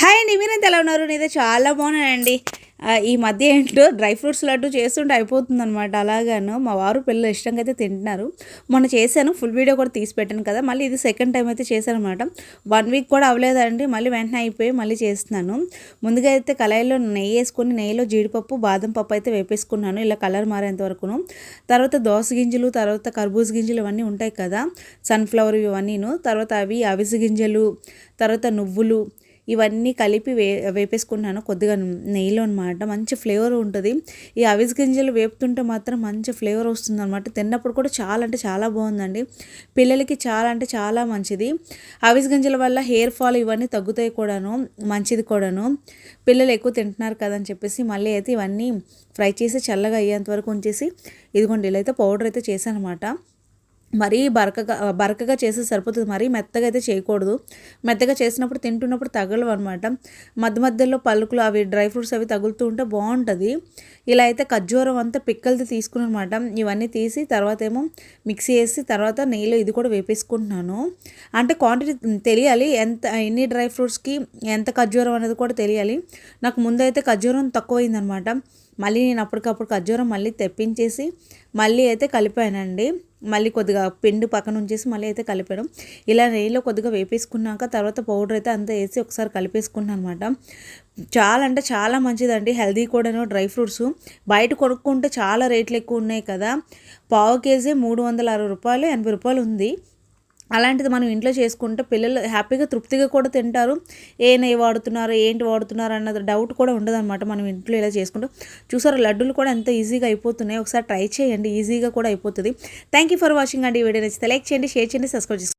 Hi అండి మీరంతా ఎలా ఉన్నారు? నేనైతే చాలా బాగున్నానండి. ఈ మధ్య ఏంటో డ్రై ఫ్రూట్స్ లడ్డు చేస్తుంటే అయిపోతుంది అనమాట అలాగాను మా వారు పిల్లలు ఇష్టంగా అయితే తింటున్నారు. మొన్న చేశాను ఫుల్ వీడియో కూడా తీసి పెట్టాను కదా. మళ్ళీ ఇది సెకండ్ టైం అయితే చేశాను అనమాట వన్ వీక్ కూడా అవ్వలేదండి. మళ్ళీ వెంటనే అయిపోయి మళ్ళీ చేస్తున్నాను. ముందుగా అయితే కళాయిలో నెయ్యి వేసుకుని నెయ్యిలో జీడిపప్పు బాదం పప్పు అయితే వేపేసుకున్నాను. ఇలా కలర్ మారేంత వరకును. తర్వాత దోస గింజలు తర్వాత కర్బూజ గింజలు ఇవన్నీ ఉంటాయి కదా. సన్ఫ్లవర్ ఇవన్నీను. తర్వాత అవి అవిసె గింజలు తర్వాత నువ్వులు ఇవన్నీ కలిపి వే వేపేసుకున్నాను కొద్దిగా నెయ్యిలో అనమాట మంచి ఫ్లేవర్ ఉంటుంది. ఈ అవిసె గింజలు వేపుతుంటే మాత్రం మంచి ఫ్లేవర్ వస్తుంది అనమాట తిన్నప్పుడు కూడా చాలా అంటే చాలా బాగుందండి. పిల్లలకి చాలా అంటే చాలా మంచిది. అవిసె గింజల వల్ల హెయిర్ ఫాల్ ఇవన్నీ తగ్గుతాయి కూడాను మంచిది కూడాను. పిల్లలు ఎక్కువ తింటున్నారు కదా అని చెప్పేసి మళ్ళీ అయితే ఇవన్నీ ఫ్రై చేసి చల్లగా అయ్యేంత వరకు ఉంచేసి ఇదిగోండి ఇలా అయితే పౌడర్ అయితే చేశాను అనమాట మరీ బరకగా బరకగా చేస్తే సరిపోతుంది. మరీ మెత్తగా అయితే చేయకూడదు. మెత్తగా చేసినప్పుడు తింటున్నప్పుడు తగలవు అనమాట మధ్య మధ్యలో పలుకులు అవి డ్రై ఫ్రూట్స్ అవి తగులుతూ ఉంటే బాగుంటుంది. ఇలా అయితే ఖర్జూరం అంతా పిక్కలది తీసుకుని అనమాట ఇవన్నీ తీసి తర్వాత ఏమో మిక్సీ వేసి తర్వాత నెయ్యిలో ఇది కూడా వేపేసుకుంటున్నాను. అంటే క్వాంటిటీ తెలియాలి. ఎంత ఎన్ని డ్రై ఫ్రూట్స్కి ఎంత ఖర్జూరం అనేది కూడా తెలియాలి. నాకు ముందైతే ఖర్జూరం తక్కువైందనమాట మళ్ళీ నేను అప్పటికప్పుడు ఖర్జూరం మళ్ళీ తెప్పించేసి మళ్ళీ అయితే కలిపానండి. మళ్ళీ కొద్దిగా పిండి పక్కన ఉంచేసి మళ్ళీ అయితే కలిపాను ఇలా నెయ్యిలో కొద్దిగా వేపేసుకున్నాక తర్వాత పౌడర్ అయితే అంతా వేసి ఒకసారి కలిపేసుకున్నాను అనమాట చాలా అంటే చాలా మంచిదండి. హెల్దీ కూడాను డ్రై ఫ్రూట్స్. బయట కొనుక్కుంటే చాలా రేట్లు ఎక్కువ ఉన్నాయి కదా. పావు కేజీ మూడు వందల అరవై రూపాయలు ఎనభై రూపాయలు ఉంది. అలాంటిది మనం ఇంట్లో చేసుకుంటే పిల్లలు హ్యాపీగా తృప్తిగా కూడా తింటారు. ఏ నెయ్యి వాడుతున్నారు ఏంటి వాడుతున్నారు అన్నది డౌట్ కూడా ఉండదన్నమాట మనం ఇంట్లో ఇలా చేసుకుంటూ. చూసారు లడ్డూలు కూడా ఎంత ఈజీగా అయిపోతున్నాయి. ఒకసారి ట్రై చేయండి ఈజీగా కూడా అయిపోతుంది. థ్యాంక్ యూ ఫర్ వాచింగ్ అండి ఈ వీడియో నచ్చితే లైక్ చేయండి షేర్ చేయండి సబ్స్క్రైబ్ చేసుకోండి.